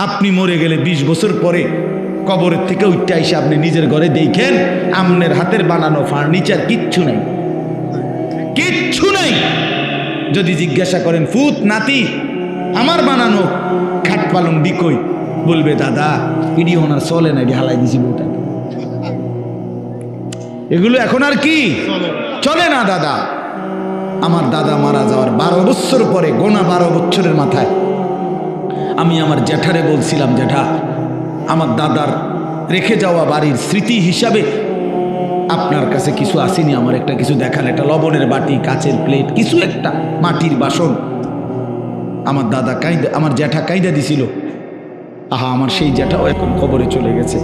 আপনি মরে গেলে ২০ বছর পরে কবরের থেকে উঠতে এসে আপনি নিজের ঘরে দেখেন আমনের হাতের বানানো ফার্নিচার কিচ্ছু নাই। কিচ্ছু নাই। যদি জিজ্ঞাসা করেন, ফুত, নাতি, আমার বানানো খাট পালং বিকই বলবে, দাদা, ইডি ওনার চলে না হালাই দিছি বউটা এগুলো এখন আর কি? চলে না, দাদা। আমার দাদা মারা যাওয়ার বারো বছর পরে, গোনা বারো বছরের মাথায় আমি আমার জ্যাঠারে বলছিলাম, জ্যাঠা, আমার দাদার রেখে যাওয়া বাড়ির স্মৃতি হিসাবে আপনার কাছে কিছু আসেনি, আমার একটা কিছু দেখান একটা লবণের বাটি, কাচের প্লেট, কিছু একটা, মাটির বাসন। আমার দাদা কাইদা, আমার জ্যাঠা কাইদা দিছিল। আহা, আমার সেই জ্যাঠাও এখন কবরে চলে গেছে।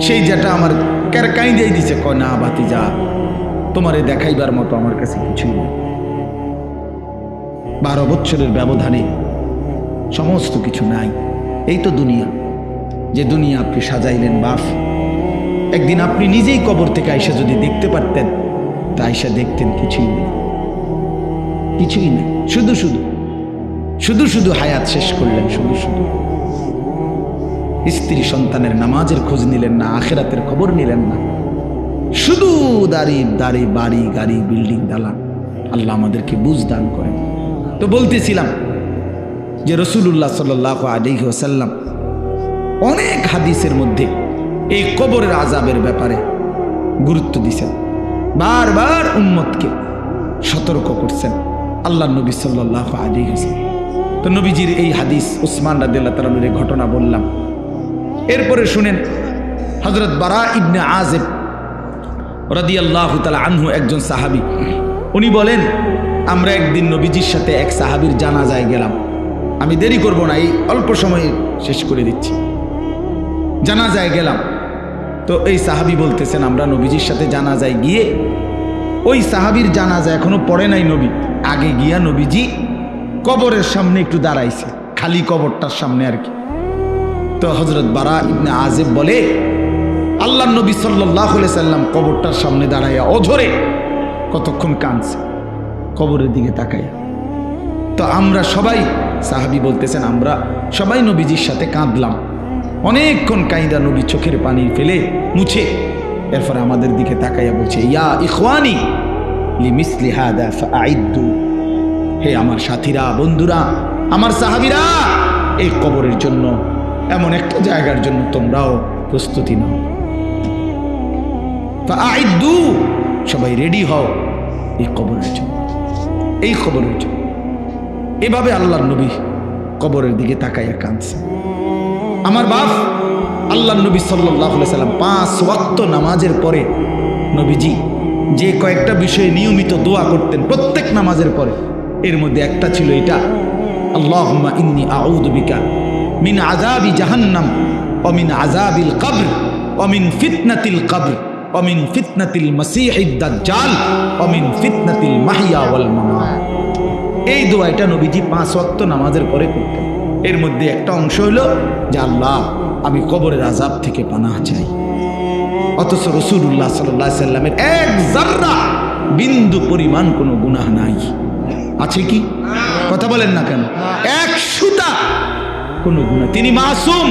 সেই জ্যাঠা আমার ক্যার কাইদাই দিছে, কয়, না বাতি যা তোমারে দেখাইবার মতো আমার কাছে কিছুই নেই। বারো বছরের ব্যবধানে সমস্ত কিছু নাই। এই তো দুনিয়া, যে দুনিয়া আপনি সাজাইলেন বাপ একদিন আপনি নিজেই কবর থেকে আইসা যদি দেখতে পারতেন, তা আইসা দেখতেন কিছুই নেই। কিছুই নেই। শুধু শুধু শুধু শুধু হায়াত শেষ করলেন, শুধু শুধু। স্ত্রী সন্তানের নামাজের খোঁজ নিলেন না, আখেরাতের খবর নিলেন না। শুধু দাড়ি দাড়ি, বাড়ি, গাড়ি, বিল্ডিং, দালান। আল্লাহ আমাদেরকে বুঝ দান করেন। তো বলতেছিলাম যে রসুল্লাহ সাল আলী ওসাল্লাম অনেক হাদিসের মধ্যে এই কবরের আজাবের ব্যাপারে গুরুত্ব দিছেন। বারবার উম্মতকে সতর্ক করছেন আল্লাহ নবী সাল্লাহ আলী হোসেন তো নবীজির এই হাদিস উসমান রাদিল্লাহ তালামের এই ঘটনা বললাম। এরপরে শুনেন হজরত বারা ইবনে আজেব রদি আল্লাহ তালা আনহু একজন সাহাবি। উনি বলেন, আমরা একদিন নবীজির সাথে এক সাহাবির জানাজায় গেলাম। আমি দেরি করব না, এই অল্প সময়ে শেষ করে দিচ্ছি। জানাজায় গেলাম। তো এই সাহাবি বলতেছেন, আমরা নবীজির সাথে জানাজায় গিয়ে, ওই সাহাবির জানাজা এখনও পড়ে নাই নবী। আগে গিয়া নবীজি কবরের সামনে একটু দাঁড়াইছে, খালি কবরটার সামনে আর কি। তো হজরত বারা ইবনে আজেব বলে, আল্লাহ নবী সাল্লাহ সাল্লাম কবরটার সামনে দাঁড়াইয়া অঝরে কতক্ষণ কাঁদছে, কবরের দিকে তাকাইয়া। তো আমরা সবাই সাহাবি বলতেছেন, আমরা সবাই নবীজির সাথে কাঁদলাম। অনেকক্ষণ কাইদা নবী চোখের পানি ফেলে মুছে এরপরে আমাদের দিকে তাকাইয়া বলছে, ইয়া ইখওয়ানি হে আমার সাথীরা, বন্ধুরা, আমার সাহাবিরা, এই কবরের জন্য, এমন একটা জায়গার জন্য তোমরাও প্রস্তুতি নাও। ফাআইদ্দু, সবাই রেডি হও এই কবরের জন্য। এই কবরের জন্য। এভাবে আল্লাহর নবী কবরের দিকে তাকাইয়া কাঁদছে। আমার বাপ আল্লাহ নবী সাল্লাম পাঁচ ওয়াক্ত নামাজের পরে নবীজি যে কয়েকটা বিষয়ে নিয়মিত দোয়া করতেন প্রত্যেক নামাজের পরে, এর মধ্যে একটা ছিল এটা আল্লাহ ইন্নি আউদবিকা মিন আজাবি জাহান্নাম অমিন আজাবিল কবর অমিন ফিতনাতিল কবর অমিন ফিতনাতিল মসিহিদ দাজ্জাল অমিন ফিতনাতিল মাহিয়া ওয়াল এই দোয়াটা নবীজি পাঁচ ওয়াক্ত নামাজের পরে করতেন। এর মধ্যে একটা অংশ হলো যে, আল্লাহ, আমি কবরের আজাব থেকে পানাহ চাই। অথচ রসুল্লাহ সাল্লাহ সাল্লামের এক জাররা বিন্দু পরিমাণ কোনো গুনাহ নাই। আছে কি? কথা বলেন না কেন? এক সুতা কোনো গুণা তিনি মাসুম,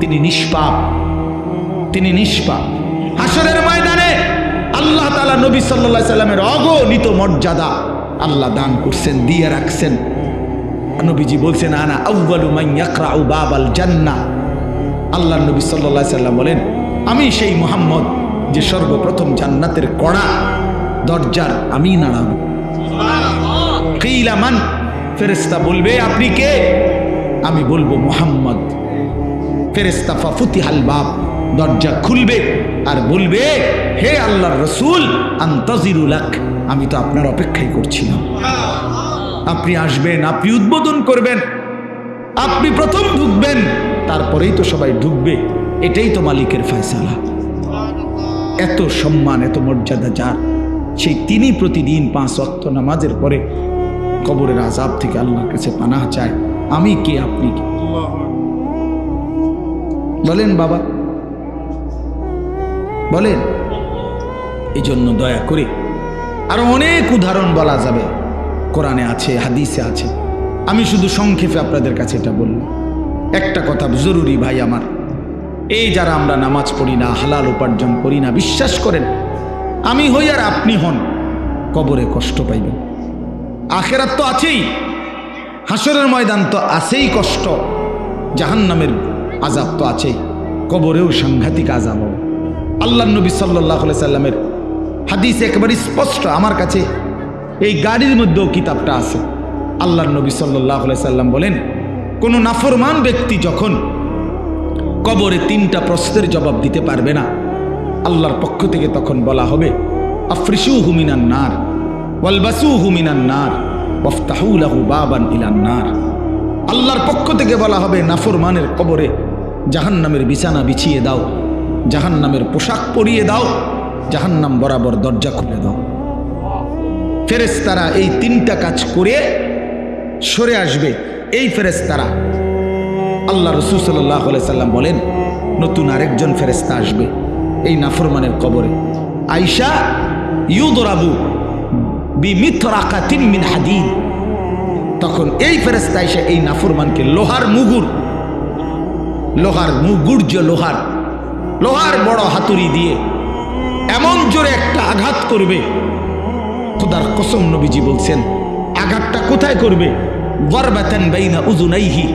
তিনি নিষ্পাপ তিনি নিষ্পাপ। হাসরের ময়দানে আল্লাহ তালা নবী সাল্লাহ সাল্লামের অগণিত মর্যাদা আল্লাহ দান করছেন দিয়ে রাখছেন। নবীজি বলছেন আনা আউ্বালু মাই ইয়াকরাউ বাবাল জান্নাহ আল্লাহ নবী সাল্লাহ সাল্লাম বলেন আমি সেই মোহাম্মদ যে সর্বপ্রথম জান্নাতের কড়া দরজার আমি নাড়াবো কিলামান ফেরেস্তা বলবে আপনি কে? আমি বলব মোহাম্মদ। ফেরেস্তা ফাফুতিহাল বাপ দরজা খুলবে আর বলবে হে আল্লাহর রসুল আন্তজিরুলাক আমি তো আপনার অপেক্ষাই করছিলাম। আপনি আসবেন, আপনি উদ্বোধন করবেন, আপনি প্রথম ঢুকবেন, তারপরেই তো সবাই ঢুকবে। এটাই তো মালিকের ফয়সালা। এত সম্মান, এত মর্যাদা যার, সেই তিনি প্রতিদিন পাঁচ অক্ত নামাজের পরে কবরের আজাব থেকে আল্লাহর কাছে পানাহ চায়। আমি কে, আপনি কে? বলেন বাবা। বলেন। এই জন্য দয়া করে আরও অনেক উদাহরণ বলা যাবে। কোরআনে আছে, হাদিসে আছে। আমি শুধু সংক্ষেপে আপনাদের কাছে এটা বললাম একটা কথা জরুরি ভাই আমার। এই যারা আমরা নামাজ পড়ি না, হালাল উপার্জন করি না, বিশ্বাস করেন, আমি হই আর আপনি হন, কবরে কষ্ট পাইবেন। আখেরাত তো আছেই হাসরের ময়দান তো আছেই কষ্ট, জাহান্নামের আজাব তো আছেই, কবরেও সাংঘাতিক আজাব আল্লাহ নবী সাল্লাহ সাল্লামের হাদিস একেবারে স্পষ্ট আমার কাছে এই গাড়ির মধ্যেও কিতাবটা আছে। আল্লাহ নবী সাল্লাহ সাল্লাম বলেন, কোনো নাফরমান ব্যক্তি যখন কবরে তিনটা প্রশ্নের জবাব দিতে পারবে না, আল্লাহর পক্ষ থেকে তখন বলা হবে আফ্রিসু হুমিনান নার ওয়ালবাসু হুমিনান নার ওফতাহুলাহু বাবান ইলান নার। আল্লাহর পক্ষ থেকে বলা হবে, নাফরমানের কবরে জাহান্নামের বিছানা বিছিয়ে দাও, জাহান্নামের পোশাক পরিয়ে দাও জাহান্নাম বরাবর দরজা খুলে দাও। ফেরেস্তারা এই তিনটা কাজ করে সরে আসবে। এই ফেরেস্তারা আল্লাহ রসুল সাল্লাহ সাল্লাম বলেন, নতুন আরেকজন ফেরেস্তা আসবে এই নাফরমানের কবরে। আইসা ইউদরাবু বিমিথরাকাতিন মিন হাদিদ তখন এই ফেরেস্তা এসে এই নাফরমানকে লোহার মুগুর লোহার মুগুর যে লোহার লোহার বড় হাতুড়ি দিয়ে এমন জোরে একটা আঘাত করবে। খোদার কসম নবীজি বলছেন, আঘাতটা কোথায় করবে? উজুনাইহি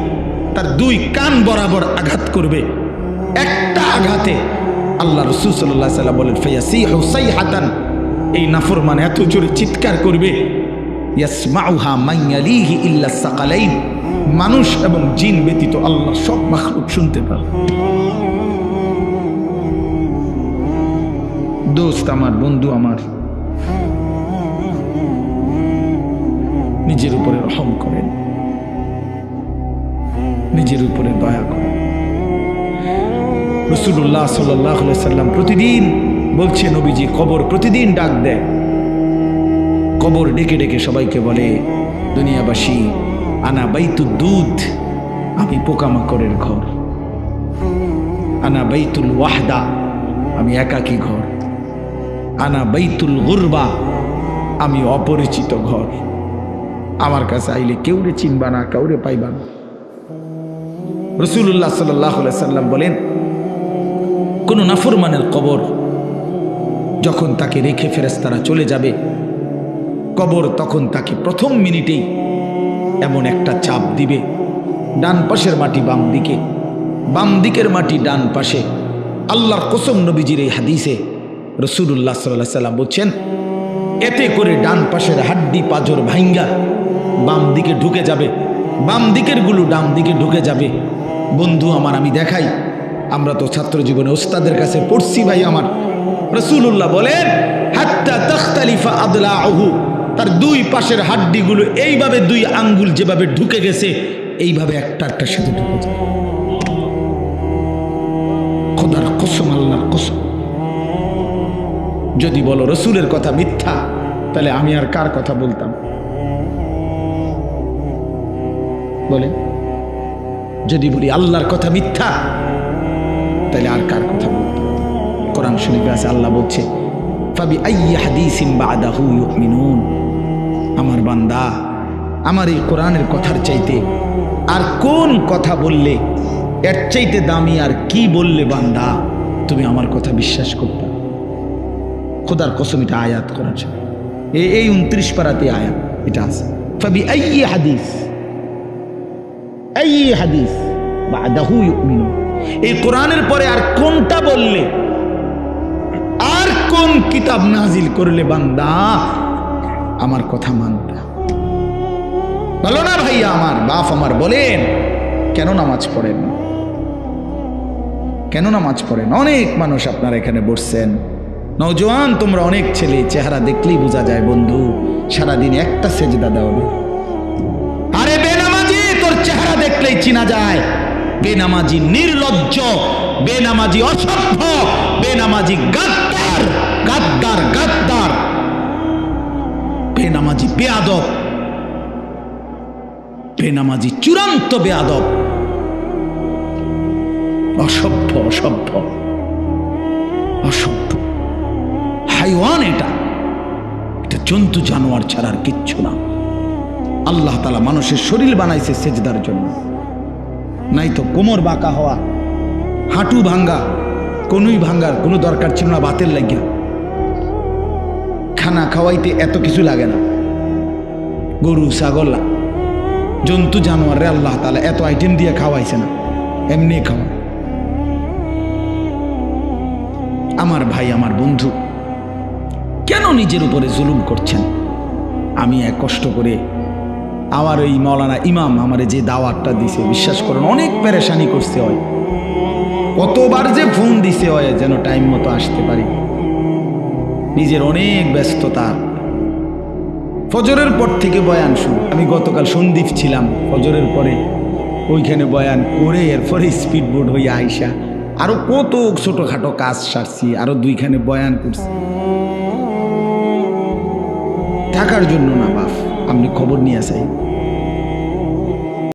তার দুই কান বরাবর আঘাত করবে। একটা আঘাতে আল্লাহ রসুল সাল্লাম বলেন ফেয়াসি হুসাই হাতান এই নাফরমান এত জোরে চিৎকার করবে মানুষ এবং জিন ব্যতীত আল্লাহ সব মাখলুক শুনতে পাবে। দোস্ত আমার, বন্ধু আমার। নিজের উপরে রহম করেন। নিজের উপরে দয়া করেন। রসুল্লাহ সাল্লাহ সাল্লাম প্রতিদিন বলছে নবীজি, কবর প্রতিদিন ডাক দেয় কবর ডেকে ডেকে সবাইকে বলে, দুনিয়াবাসী, আনা বাইতু দুধ, আমি পোকামাকড়ের ঘর। আনা বাইতুল ওয়াহদা, আমি একাকী ঘর। আনা বাইতুল গুরবা। আমি অপরিচিত ঘর। আমার কাছে আইলে কেউরে চিনবা না, কাউরে পাইবা না। রসুল্লাহ সাল্লাহ সাল্লাম বলেন, কোন নাফরমানের কবর যখন তাকে রেখে ফেরেস্তারা চলে যাবে, কবর তখন তাকে প্রথম মিনিটেই এমন একটা চাপ দিবে। ডান পাশের মাটি বাম দিকে, বাম দিকের মাটি ডান পাশে। আল্লাহর কসম নবীজির এই হাদিসে রসুল্লাহ সাল্লাহ সাল্লাম বলছেন, এতে করে ডান পাশের হাড্ডি পাজর ভাইঙ্গা, বাম দিকে ঢুকে যাবে, বাম দিকেরগুলো ডান দিকে ঢুকে যাবে। বন্ধু আমার, আমি দেখাই, আমরা তো ছাত্র জীবনে ওস্তাদের কাছে পড়ছি ভাই আমার। রসুল্লাহ বলেন, হাত্তা তখতালিফা আদলা আহু তার দুই পাশের হাড্ডিগুলো এইভাবে দুই আঙ্গুল যেভাবে ঢুকে গেছে, এইভাবে একটা একটা সাথে ঢুকে যায়। কসম, আল্লাহর কসম। যদি বলো রসুলের কথা মিথ্যা, তাহলে আমি আর কার কথা বলতাম? বলে, যদি বলি আল্লাহর কথা মিথ্যা, তাহলে আর কার কথা বলতাম? কোরআন শরীফে আছে, আল্লাহ বলছে, ফাবি আমার বান্দা, আমার এই কোরআনের কথার চাইতে আর কোন কথা বললে, এর চাইতে দামি আর কি বললে বান্দা, তুমি আমার কথা বিশ্বাস করতে খোদার কসম এটা আয়াত জন্য এই এই উনত্রিশ পাড়াতে আয়াত এটা আছে। আইয়ি হাদিস আইয়ি হাদিস বাদাহু ইউমিনুন। এই কোরআনের পরে আর কোনটা বললে, আর কোন কিতাব নাজিল করলে বান্দা আমার কথা মানতা বলো না ভাইয়া আমার, বাপ আমার, বলেন, কেন নামাজ পড়েন? কেন নামাজ পড়েন? অনেক মানুষ আপনারা এখানে বসছেন। নৌজওয়ান তোমরা অনেক ছেলে, চেহারা দেখলেই বোঝা যায় বন্ধু, সারাদিন একটা সেজদা দেওয়া। আরে বেনামাজি, তোর চেহারা দেখলেই চিনা যায়। বেনামাজি নির্লজ্জ, বেনামাজি অসভ্য, বেনামাজি গাদ্দার গাদ্দার গাদ্দার। বেনামাজি বেয়াদব, বেনামাজি চূড়ান্ত বেয়াদব। অসভ্য অসভ্য অসভ্য। হাইওয়ান এটা। এটা জন্তু, জানোয়ার ছাড়ার কিচ্ছু না। আল্লাহ তালা মানুষের শরীর বানাইছে সেজদার জন্য। নাই তো কোমর বাঁকা হওয়া, হাঁটু ভাঙ্গা, কোনোই ভাঙ্গার কোনো দরকার ছিল না বাতের লাগিয়া। খানা খাওয়াইতে এত কিছু লাগে না। গরু, ছাগল, জন্তু, জানোয়ারে আল্লাহ তালা এত আইটেম দিয়ে খাওয়াইছে না। এমনি খাওয়া। আমার ভাই, আমার বন্ধু কেন নিজের উপরে জুলুম করছেন? আমি এক কষ্ট করে আমার ওই মৌলানা ইমাম আমারে যে দাওয়াতটা দিছে, বিশ্বাস করেন, অনেক পেরেশানি করছে হয়। কতবার যে ফোন দিছে হয়, যেন টাইম মতো আসতে পারি। নিজের অনেক ব্যস্ততা। ফজরের পর থেকে বয়ান শুরু। আমি গতকাল সন্দীপ ছিলাম, ফজরের পরে ওইখানে বয়ান করে এরপরে স্পিড বোর্ড হয়ে আইসা। আরও কত ছোটখাটো কাজ সারছি, আরও দুইখানে বয়ান করছি। থাকার জন্য না বাপ আপনি খবর নিয়ে আসেন।